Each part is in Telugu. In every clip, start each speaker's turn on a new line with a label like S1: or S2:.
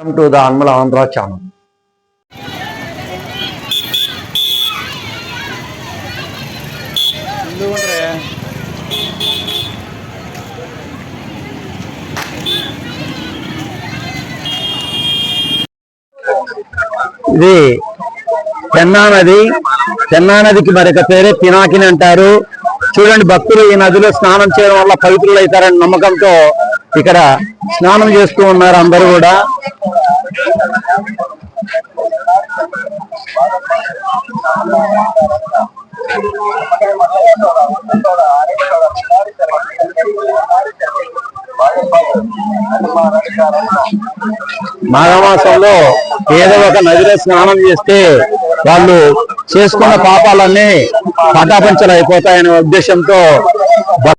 S1: వెల్కమ్ టు ద అన్మల ఆంధ్ర ఛానల్ ఇది పెన్నా నది. పెన్నా నదికి మరొక పేరే పినాకిని అంటారు. చూడండి భక్తులు ఈ నదిలో స్నానం చేయడం వల్ల పవిత్రులు అవుతారని నమ్మకంతో ఇక్కడ స్నానం చేస్తూ ఉన్నారు అందరూ కూడా. మాఘమాసంలో ఏదో ఒక నదిలో స్నానం చేస్తే వాళ్ళు చేసుకున్న పాపాలన్నీ పటాపంచలు అయిపోతాయనే ఉద్దేశంతో భక్-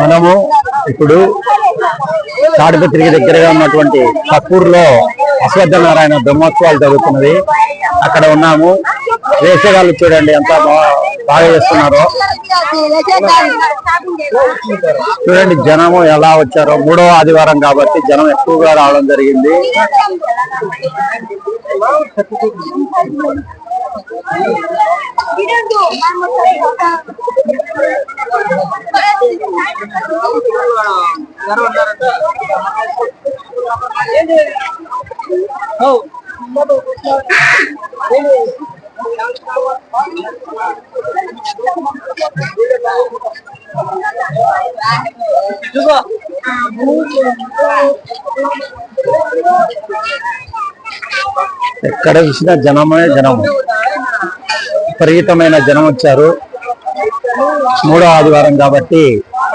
S1: మనము ఇప్పుడు తాడిపత్రికి దగ్గరగా ఉన్నటువంటి కప్పూర్లో అశ్వత్థనారాయణ బ్రహ్మోత్సవాలు జరుగుతున్నది. అక్కడ ఉన్నాము. వేసేవాళ్ళు చూడండి ఎంత బాగా చేస్తున్నారో. చూడండి జనము ఎలా వచ్చారో. మూడవ ఆదివారం కాబట్టి జనం ఎక్కువగా రావడం జరిగింది. ఎక్కడ చూసినా జనమే జనము విపరీతమైన జనం వచ్చారు. మూడో ఆదివారం కాబట్టి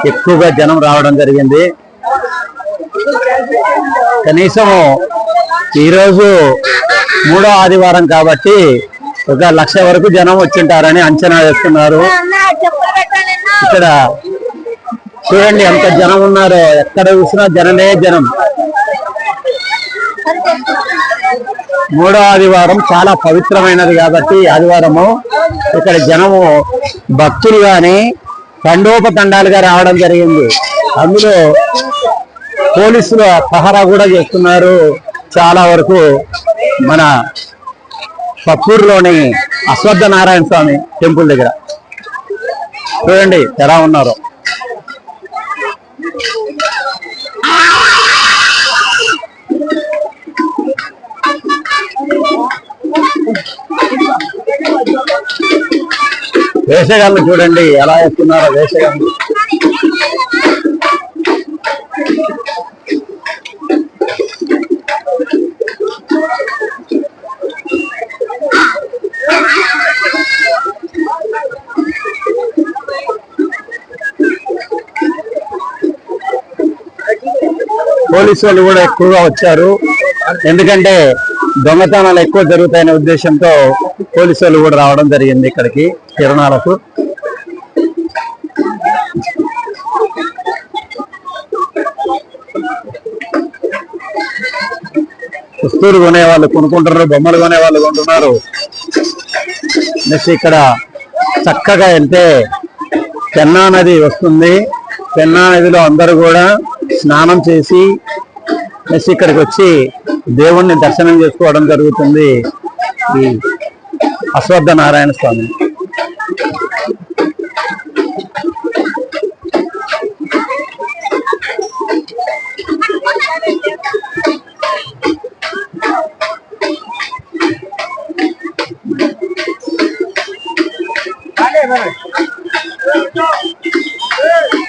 S1: ఎక్కువగా జనం రావడం జరిగింది. కనీసం ఈరోజు మూడో ఆదివారం కాబట్టి ఒక లక్ష వరకు జనం వచ్చింటారని అంచనా వేస్తున్నారు. ఇక్కడ చూడండి ఎంత జనం ఉన్నారో ఎక్కడ చూసినా జనమే జనం. మూడో ఆదివారం చాలా పవిత్రమైనది కాబట్టి ఆదివారము ఇక్కడ జనము భక్తులు కానీ తండోపతండాలుగా రావడం జరిగింది. అందులో పోలీసులు పహరా కూడా చేస్తున్నారు. చాలా వరకు మన పప్పూరులోని అశ్వత్థ నారాయణ స్వామి టెంపుల్ దగ్గర. చూడండి ఎలా ఉన్నారో. వేషగాళ్ళు చూడండి ఎలా వేస్తున్నారో వేసగాళ్ళు పోలీసు వాళ్ళు కూడా ఎక్కువగా వచ్చారు. ఎందుకంటే దొంగతనాలు ఎక్కువ జరుగుతాయనే ఉద్దేశంతో పోలీసు వాళ్ళు కూడా రావడం జరిగింది ఇక్కడికి. కిరణాలకు. వస్తువులు కొనే వాళ్ళు కొనుక్కుంటారు బొమ్మలు కొనే వాళ్ళు కొంటున్నారు. నెక్స్ట్ ఇక్కడ చక్కగా వెళ్తే పెన్నా నది వస్తుంది. పెన్నా నదిలో అందరూ కూడా స్నానం చేసి నెక్స్ట్ ఇక్కడికి వచ్చి దేవుణ్ణి దర్శనం చేసుకోవడం జరుగుతుంది. ఈ అశ్వత్థ నారాయణ స్వామి. Eita! Ei!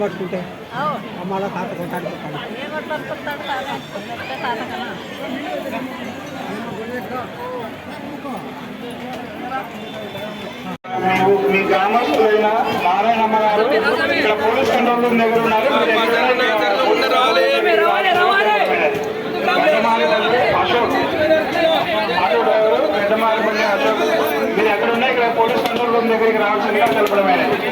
S2: పట్టుకుంటే మళ్ళీ తాత కొట్టాడు
S3: మీ గ్రామస్తులైన నారాయణమ్మ గారు ఇక్కడ పోలీస్ కంట్రోల్ రూమ్ దగ్గర ఉన్నారు. Ashok. Auto driver Peddamalapalli Ashok. మీరు ఎక్కడున్నా ఇక్కడ పోలీస్ కంట్రోల్ రూమ్ దగ్గరికి రావాల్సిందిగా తెలపడమైనది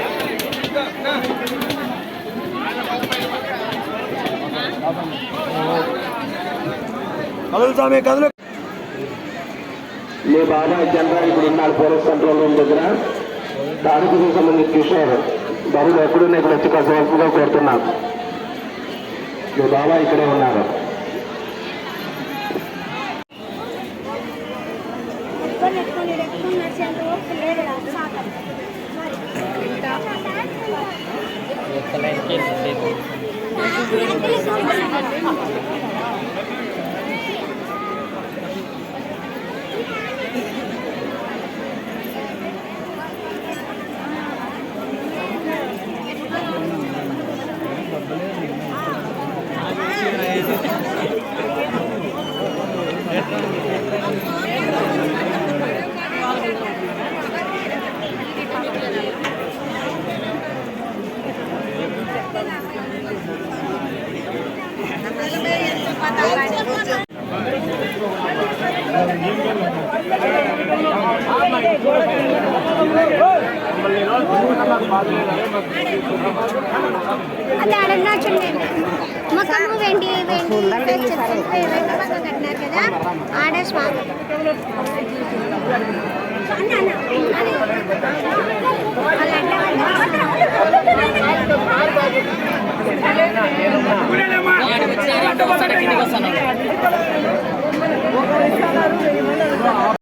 S3: మీ బాబాయ్ జనరల్ ఇప్పుడు ఉన్నాడు పోలీస్ కంట్రోల్ రూమ్ దగ్గర. దానికి సంబంధించి కిషోర్ బాబు ఎక్కడున్నా ఇక్కడ వచ్చి కాసేపుగా కోరుతున్నాను మీ బాబాయ్ ఇక్కడే ఉన్నారు.
S4: అది అడన్నా చూడండి మొత్తము వెండి వెండి కట్టినారు కదా ఆడ స్వామి. అన్న আট বছরটা কিনে বসানো